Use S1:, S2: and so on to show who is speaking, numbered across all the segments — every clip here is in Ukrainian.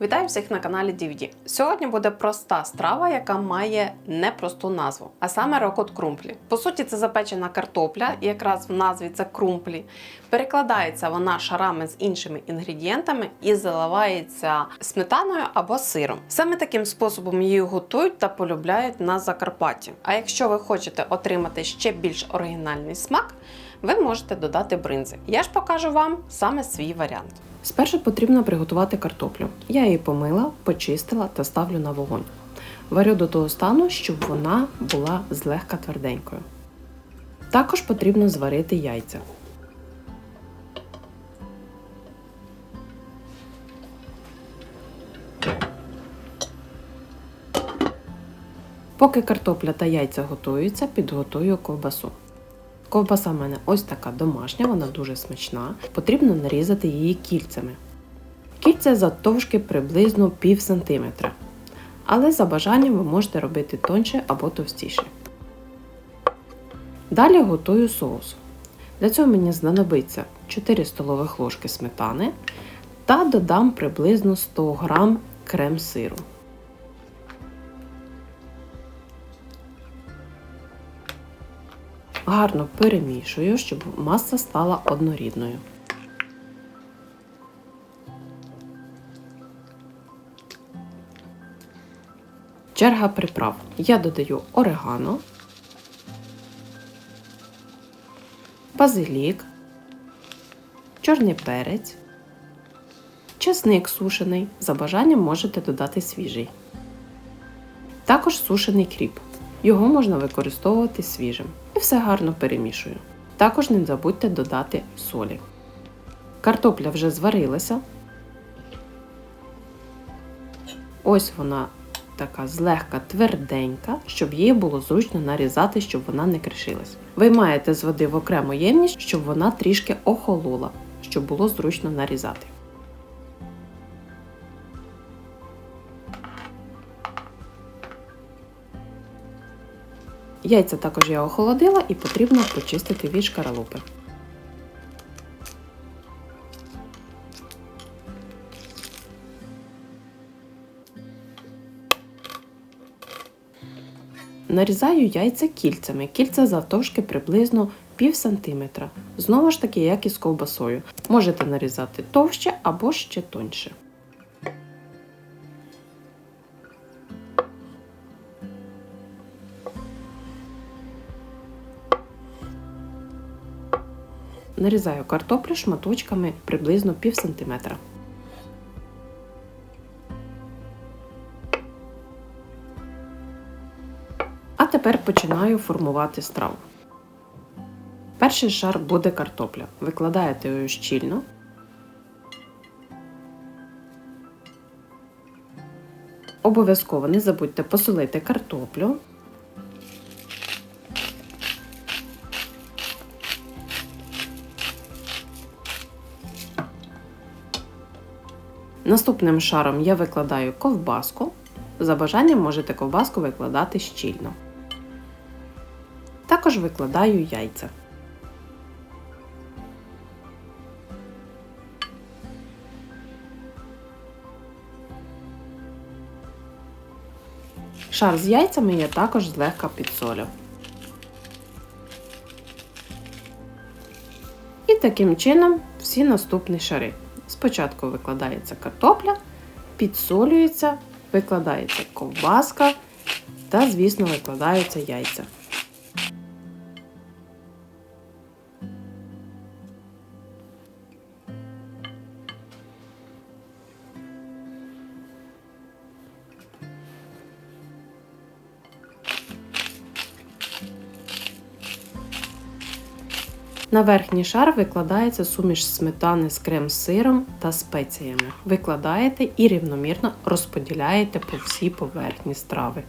S1: Вітаю всіх на каналі DVD. Сьогодні буде проста страва, яка має непросту назву, а саме рокот крумплі. По суті, це запечена картопля, і якраз в назві це крумплі. Перекладається вона шарами з іншими інгредієнтами і заливається сметаною або сиром. Саме таким способом її готують та полюбляють на Закарпатті. А якщо ви хочете отримати ще більш оригінальний смак, ви можете додати бринзи. Я ж покажу вам саме свій варіант. Спершу потрібно приготувати картоплю. Я її помила, почистила та ставлю на вогонь. Варю до того стану, щоб вона була злегка тверденькою. Також потрібно зварити яйця. Поки картопля та яйця готуються, підготую ковбасу. Ковбаса в мене ось така домашня, вона дуже смачна. Потрібно нарізати її кільцями. Кільця завтовшки приблизно пів сантиметра. Але за бажанням ви можете робити тонше або товстіше. Далі готую соус. Для цього мені знадобиться 4 столових ложки сметани та додам приблизно 100 г крем-сиру. Гарно перемішую, щоб маса стала однорідною. Черга приправ. Я додаю орегано, базилік, чорний перець, чесник сушений. За бажанням можете додати свіжий. Також сушений кріп. Його можна використовувати свіжим. І все гарно перемішую. Також не забудьте додати солі. Картопля вже зварилася. Ось вона така злегка тверденька, щоб її було зручно нарізати, щоб вона не кришилась. Виймаєте з води в окрему ємність, щоб вона трішки охолола, щоб було зручно нарізати. Яйця також я охолодила і потрібно почистити від шкаралупи. Нарізаю яйця кільцями. Кільця завтовшки приблизно пів сантиметра. Знову ж таки, як і з ковбасою. Можете нарізати товще або ще тоньше. Нарізаю картоплю шматочками приблизно пів сантиметра. А тепер починаю формувати страву. Перший шар буде картопля. Викладаєте її щільно. Обов'язково не забудьте посолити картоплю. Наступним шаром я викладаю ковбаску. За бажанням можете ковбаску викладати щільно. Також викладаю яйця. Шар з яйцями я також злегка підсолю. І таким чином всі наступні шари. Спочатку викладається картопля, підсолюється, викладається ковбаска та, звісно, викладаються яйця. На верхній шар викладається суміш сметани з крем-сиром та спеціями. Викладаєте і рівномірно розподіляєте по всій поверхні страви.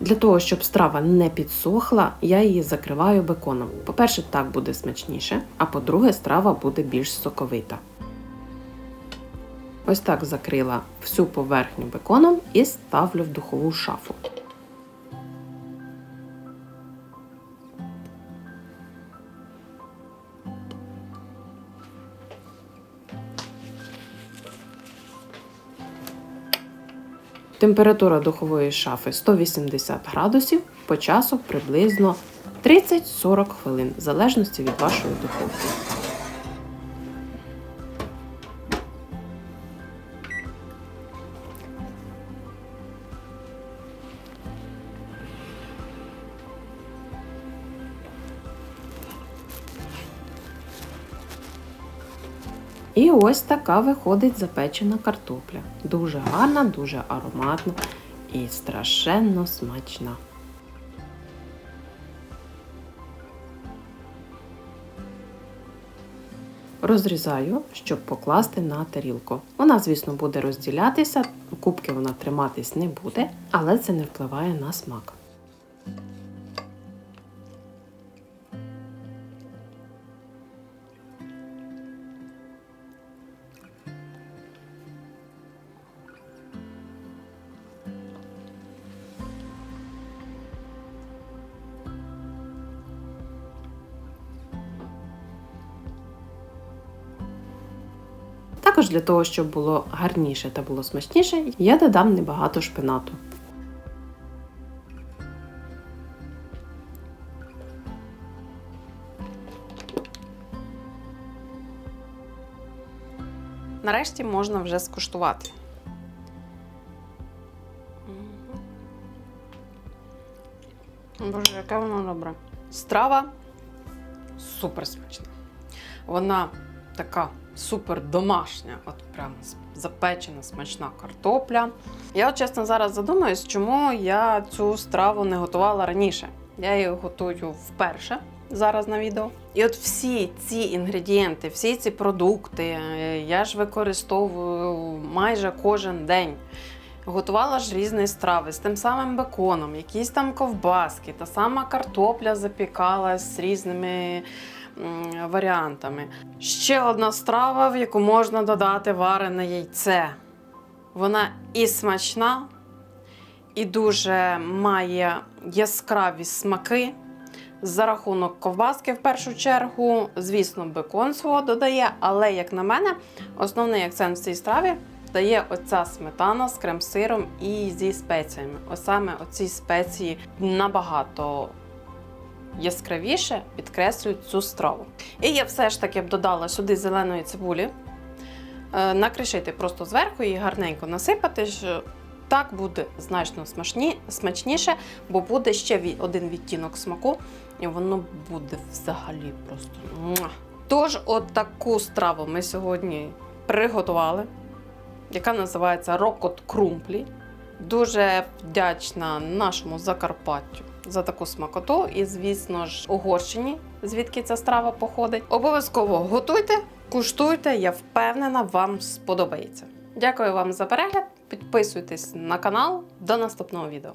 S1: Для того, щоб страва не підсохла, я її закриваю беконом. По-перше, так буде смачніше, а по-друге, страва буде більш соковита. Ось так закрила всю поверхню беконом і ставлю в духову шафу. Температура духової шафи 180 градусів по часу приблизно 30-40 хвилин, в залежності від вашої духовки. І ось така виходить запечена картопля. Дуже гарна, дуже ароматна і страшенно смачна. Розрізаю, щоб покласти на тарілку. Вона, звісно, буде розділятися, кубки вона триматись не буде, але це не впливає на смак. Також для того, щоб було гарніше та було смачніше, я додам небагато шпинату. Нарешті можна вже скуштувати. Боже, яке воно добре. Страва супер смачна. Вона така супер домашня, от прям запечена, смачна картопля. Я чесно зараз задумаюсь, чому я цю страву не готувала раніше. Я її готую вперше зараз на відео. І от всі ці інгредієнти, всі ці продукти е, я ж використовую майже кожен день. Готувала ж різні страви з тим самим беконом, якісь там ковбаски, та сама картопля запікалась з різними варіантами. Ще одна страва, в яку можна додати варене яйце. Вона і смачна, і дуже має яскраві смаки. За рахунок ковбаски, в першу чергу, звісно, бекон свого додає, але, як на мене, основний акцент в цій страві дає оця сметана з крем-сиром і зі спеціями. Ось саме оці спеції набагато яскравіше підкреслюють цю страву. І я все ж таки б додала сюди зеленої цибулі, е, накришити просто зверху і гарненько насипати. що Так буде значно смачні, смачніше, бо буде ще один відтінок смаку, і воно буде взагалі просто. Тож, от таку страву ми сьогодні приготували, яка називається рокот крумплі. Дуже вдячна нашому Закарпаттю за таку смакоту і, звісно ж, Угорщині, звідки ця страва походить. Обов'язково готуйте, куштуйте, я впевнена, вам сподобається. Дякую вам за перегляд. Підписуйтесь на канал. До наступного відео.